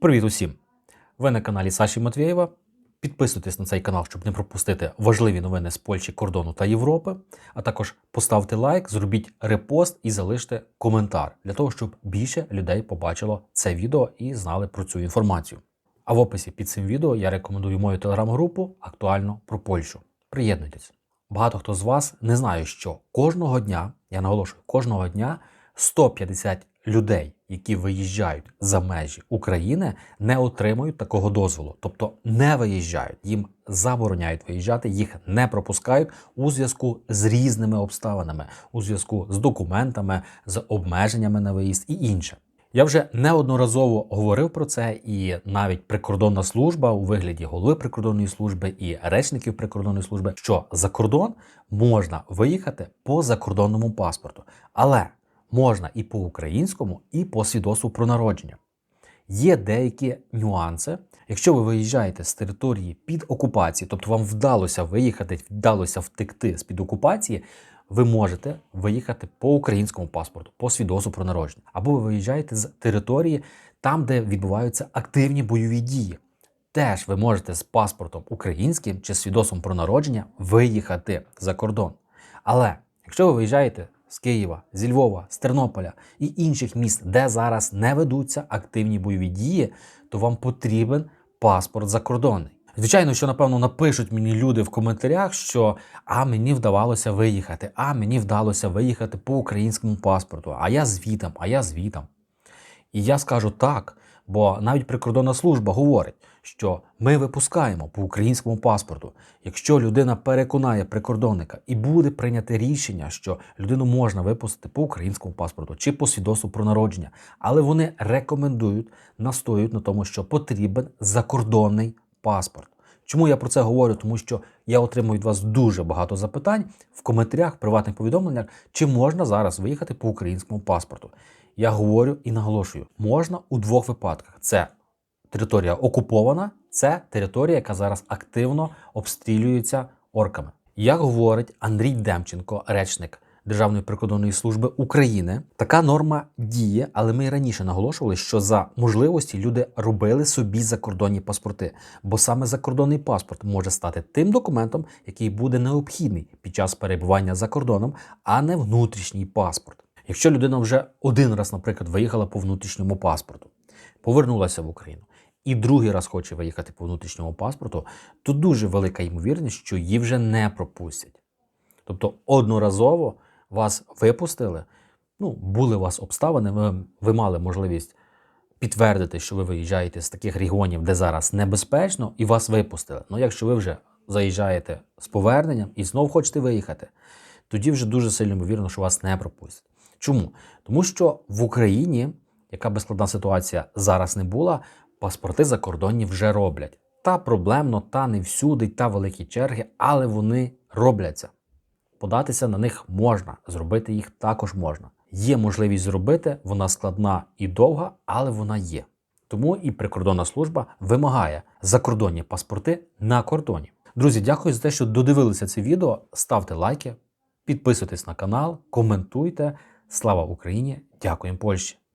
Привіт усім! Ви на каналі Саші Матвєєва. Підписуйтесь на цей канал, щоб не пропустити важливі новини з Польщі, кордону та Європи. А також поставте лайк, зробіть репост і залиште коментар для того, щоб більше людей побачило це відео і знали про цю інформацію. А в описі під цим відео я рекомендую мою телеграм-групу актуально про Польщу. Приєднуйтесь. Багато хто з вас не знає, що кожного дня, я наголошую, кожного дня 150 людей, які виїжджають за межі України, не отримують такого дозволу, тобто не виїжджають. Їм забороняють виїжджати, їх не пропускають у зв'язку з різними обставинами, у зв'язку з документами, з обмеженнями на виїзд і інше. Я вже неодноразово говорив про це, і навіть прикордонна служба у вигляді голови прикордонної служби і речників прикордонної служби, що за кордон можна виїхати по закордонному паспорту, але можна і по українському, і по свідоцтву про народження. Є деякі нюанси. Якщо ви виїжджаєте з території під окупації, тобто вам вдалося виїхати, вдалося втекти з під окупації, ви можете виїхати по українському паспорту, по свідоцтву про народження. Або ви виїжджаєте з території там, де відбуваються активні бойові дії. Теж ви можете з паспортом українським чи свідоцтвом про народження виїхати за кордон. Але якщо ви виїжджаєте з Києва, зі Львова, з Тернополя і інших міст, де зараз не ведуться активні бойові дії, то вам потрібен паспорт закордонний. Звичайно, що напевно напишуть мені люди в коментарях, що а мені вдавалося виїхати, а мені вдалося виїхати по українському паспорту, а я звітом, а я звітом. І я скажу так, бо навіть прикордонна служба говорить, що ми випускаємо по українському паспорту. Якщо людина переконає прикордонника і буде прийняте рішення, що людину можна випустити по українському паспорту чи по свідоцтву про народження, але вони рекомендують, настоюють на тому, що потрібен закордонний паспорт. Чому я про це говорю? Тому що я отримую від вас дуже багато запитань в коментарях, в приватних повідомленнях, чи можна зараз виїхати по українському паспорту. Я говорю і наголошую: можна у двох випадках: це територія окупована, це територія, яка зараз активно обстрілюється орками. Як говорить Андрій Демченко, речник Державної прикордонної служби України, така норма діє, але ми і раніше наголошували, що за можливості люди робили собі закордонні паспорти, бо саме закордонний паспорт може стати тим документом, який буде необхідний під час перебування за кордоном, а не внутрішній паспорт. Якщо людина вже один раз, наприклад, виїхала по внутрішньому паспорту, повернулася в Україну і другий раз хоче виїхати по внутрішньому паспорту, то дуже велика ймовірність, що її вже не пропустять. Тобто одноразово вас випустили, ну, були у вас обставини, ви, ви мали можливість підтвердити, що ви виїжджаєте з таких регіонів, де зараз небезпечно, і вас випустили. Ну, якщо ви вже заїжджаєте з поверненням і знов хочете виїхати, тоді вже дуже сильно ймовірно, що вас не пропустять. Чому? Тому що в Україні, яка би складна ситуація зараз не була, паспорти закордонні вже роблять. Та проблемно, та не всюди, та великі черги, але вони робляться. Податися на них можна, зробити їх також можна. Є можливість зробити, вона складна і довга, але вона є. Тому і прикордонна служба вимагає закордонні паспорти на кордоні. Друзі, дякую за те, що додивилися це відео. Ставте лайки, підписуйтесь на канал, коментуйте. Слава Україні! Дякуємо Польщі!